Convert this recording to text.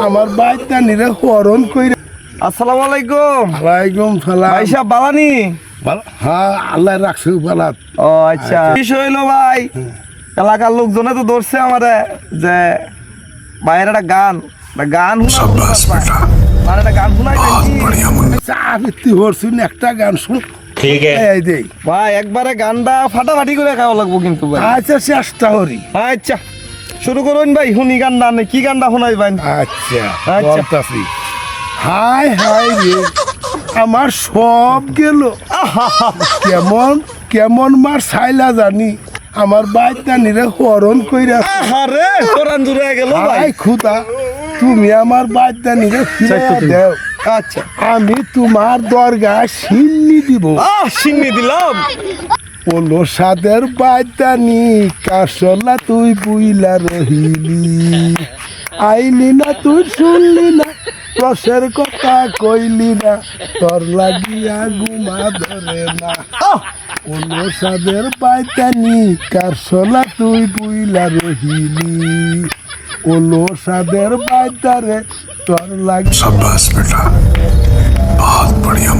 আমার আচ্ছা। হইল ভাই? এলাকার লোকজনে তো ধরছে আমারে যে বাইরে একটা গান। গান একটা গান একটা গান শুন। ভাই একবারে গানটা ফাটাফাটি করে খাওয়া লাগবো কিন্তু আচ্ছা চেষ্টা করি। আচ্ছা। শুরু করুন ভাই শুনি গানটা নে কি গানটা শোনাই ভাই? আচ্ছা আচ্ছা। হাই হাই রে আমার সব গেল। কেমন কেমন মার ছাইলা জানি আমার বাইতা নিরে হরণ কইরা আরে কোরআন জুড়ে গেল ভাই। খুদা তুমি আমার বাইতা নিরে ফিরাইয়া দেও। আচ্ছা। আমি তোমার দরগা সিন্নি দিব। আহ সিন্নি দিলাম। পোলো সাদের বাইতানি কাসলা তুই বুইলা রহিলি। আইলি না তুই, শুনলি না, রসের কথা কইলি না, তোর লাগিয়া গুমা ধরে না। পোলো সাদের বাইতানি কাসলা তুই বুইলা রহিলি। পোলো সাদের বাইতারে তোর লাগিয়া সাব্বাস, বেটা। বহুত বড়িয়া